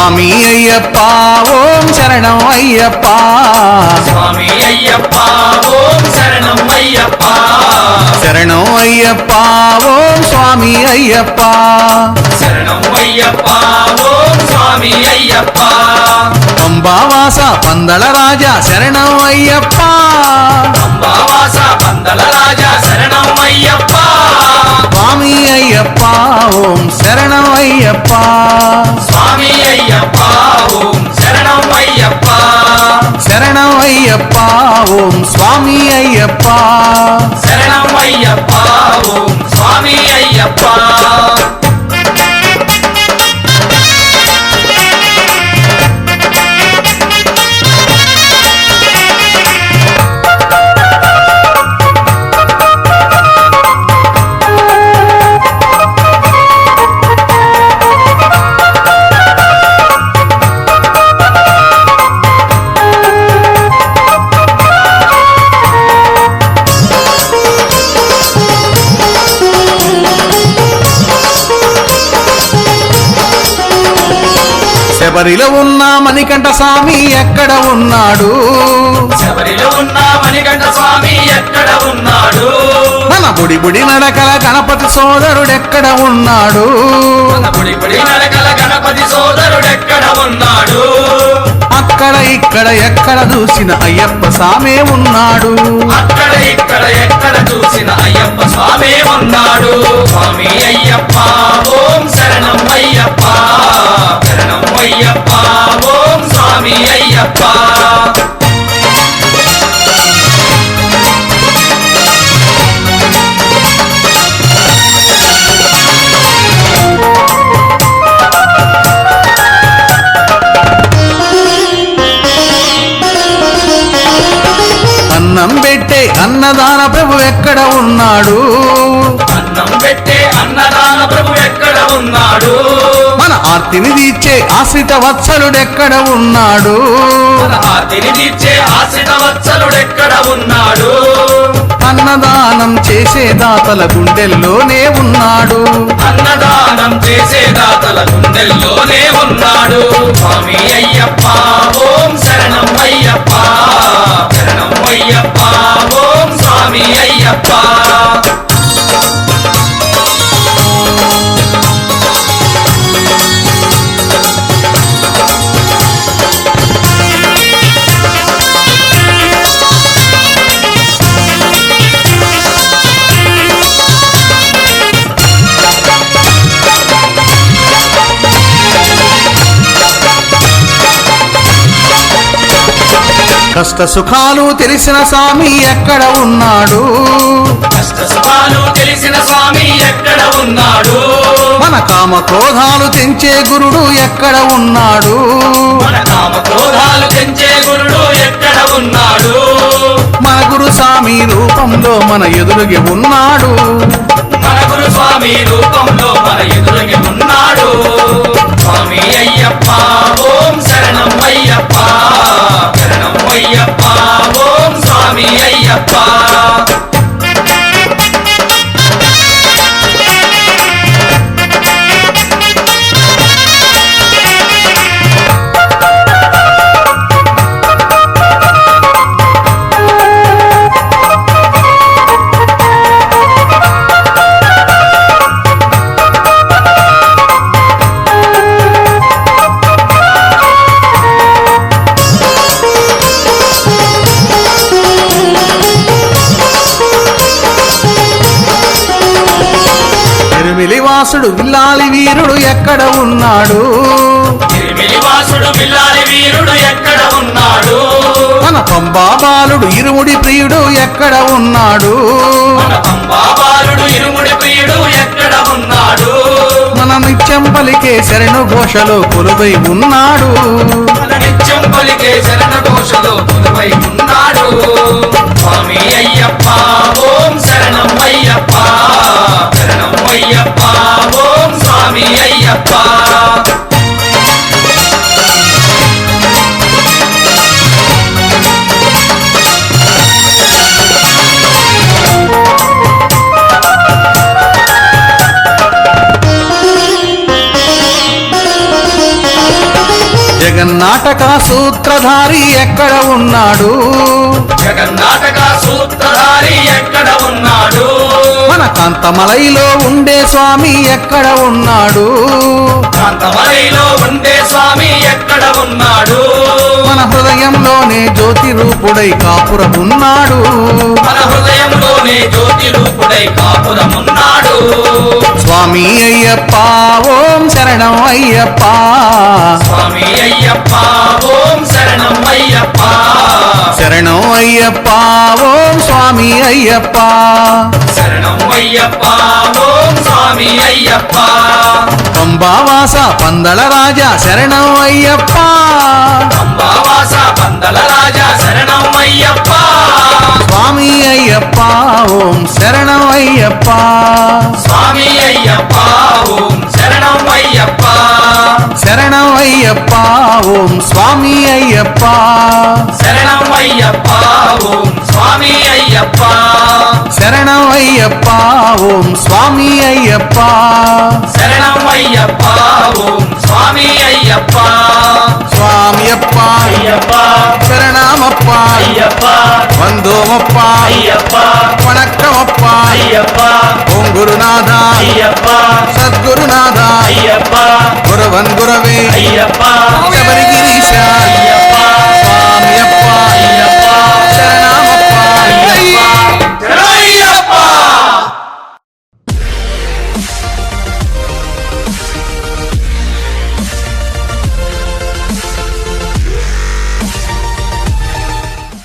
சுவாமி ஐயப்பா ஓம் சரணம் ஐயப்பா. சுவாமி ஐயப்பா ஓம் சரணம் ஐயப்பா. சரணம் ஐயப்பா ஓம் சுவாமி ஐயப்பா. சரணம் ஐயப்பா ஓம் சுவாமி ஐயப்பா. பம்பாவாசா பந்தள ராஜா சரணம் ஐயப்பா. பம்பாவாசா பந்தள ராஜா சரணம் ஐயப்பா. சுவாமி ஐயப்பா ஓம் சரணம் ஐயப்பா. ஐயப்பா ஓம் சுவாமி ஐயப்பா. சரணம் ஐயப்பா ஓம் சுவாமி ஐயப்பா. శబరిలో ఉన్న మణికంఠ స్వామి ఎక్కడ ఉన్నాడు? శబరిలో ఉన్న మణికంఠ స్వామి ఎక్కడ ఉన్నాడు? మన బుడి బుడి నడకల గణపతి సోదరుడెక్కడ ఉన్నాడు? మన పుడి పుడి నడకల గణపతి సోదరుడెక్కడ ఉన్నాడు? అక్కడ ఇక్కడ ఎక్కడ చూసిన అయ్యప్ప స్వామే ఉన్నాడు. అక్కడ ఇక్కడ ఎక్కడ చూసిన అయ్యప్ప స్వామి ఉన్నాడు. స్వామి అయ్యప్ప ఓం శరణం అయ్యప్ప. శరణం అయ్యప్ప ఓం స్వామి అయ్యప్ప. అన్నం పెట్టే అన్నదాన ప్రభు ఎక్కడ ఉన్నాడు? ఆర్తిని తీర్చే ఆశ్రిత వత్సలుడెక్కడ ఉన్నాడు? ఆర్తిని తీర్చే ఆశ్రిత వత్సలుడెక్కడ ఉన్నాడు? అన్నదానం చేసే దాతల గుండెల్లోనే ఉన్నాడు. అన్నదానం చేసే దాతల గుండెల్లోనే ఉన్నాడు. స్వామి అయ్యప్ప ఓం శరణం అయ్యప్ప. శరణం అయ్యప్ప ఓం స్వామి అయ్యప్ప. కష్ట సుఖాలు తెలిసిన స్వామి ఎక్కడ ఉన్నాడు? కష్ట సుఖాలు తెలిసిన స్వామి ఎక్కడ ఉన్నాడు? మన కామ క్రోధాలు తెంచే గురుడు ఎక్కడ ఉన్నాడు? మన కామ క్రోధాలు పెంచే గురుడు ఎక్కడ ఉన్నాడు? మన గురు స్వామి రూపంలో మన ఎదురుగి ఉన్నాడు. మన గురు స్వామి రూపంలో మన ఎదురుగి ఉన్నాడు. சுவாமி ஐயப்பா తిరుమిలివాసుడు విల్లాలి వీరుడు ఎక్కడ ఉన్నాడు? తిరిమిలివాసుడు బిల్లాలి వీరుడు ఎక్కడ ఉన్నాడు? మన పంబా బాలుడు ఇరుముడి ప్రియుడు ఎక్కడ ఉన్నాడు? పంబాబాలుడు ఇరుముడి ప్రియుడు ఎక్కడ ఉన్నాడు? మన నిత్యం పలికే శరణు ఘోషలో కొలువై ఉన్నాడు. నిత్యం పలికే జగన్నాటక సూత్రధారి ఎక్కడ ఉన్నాడు? జగన్నాటక సూత్రధారి ఎక్కడ ఉన్నాడు? మన కాంతమలైలో ఉండే స్వామి ఎక్కడ ఉన్నాడు? కాంతమలైలో ఉండే స్వామి ఎక్కడ ఉన్నాడు? మన హృదయంలోనే జ్యోతి రూపుడై కాపురమున్నాడు. మన హృదయంలోనే జ్యోతి రూపుడై కాపురమున్నాడు స్వామి అయ్యప్ప ఓం శరణం అయ్యప్ప స్వామి అయ్యప్ప ఓం శరణం అయ్యప్ప శరణం అయ్యప్ప ఓం స్వామి అయ్యప్ప శరణం అయ్యప్ప ఓం స్వామి అయ్యప్ప పంబావాస పందల రాజా శరణం అయ్యప్ప అంబావాస పందల రాజా శరణం అయ్యప్ప ஐயப்பா ஓம் சரணம் ஐயப்பா சுவாமி ஐயப்பா ஓம் சரணம் ஐயப்பா சரணம் ஐயப்பா ஓம் சுவாமி ஐயப்பா சரணம் ஐயப்பா ஓம் சுவாமி ஐயப்பா சரணம் ஐயப்பா ஓம் சுவாமி ஐயப்பா சரணம் ஐயப்பா ஓம் சுவாமி ஐயப்பா சரணாமப்பா. ஐயப்பா. வந்தோமப்பா. ஐயப்பா. வணக்கமப்பா. ஐயப்பா. ஓம் குருநாதா. ஐயப்பா. சத்குருநாதா. ஐயப்பா. குருவன் குரவே ஐயப்பா. சபரிகிரீஷா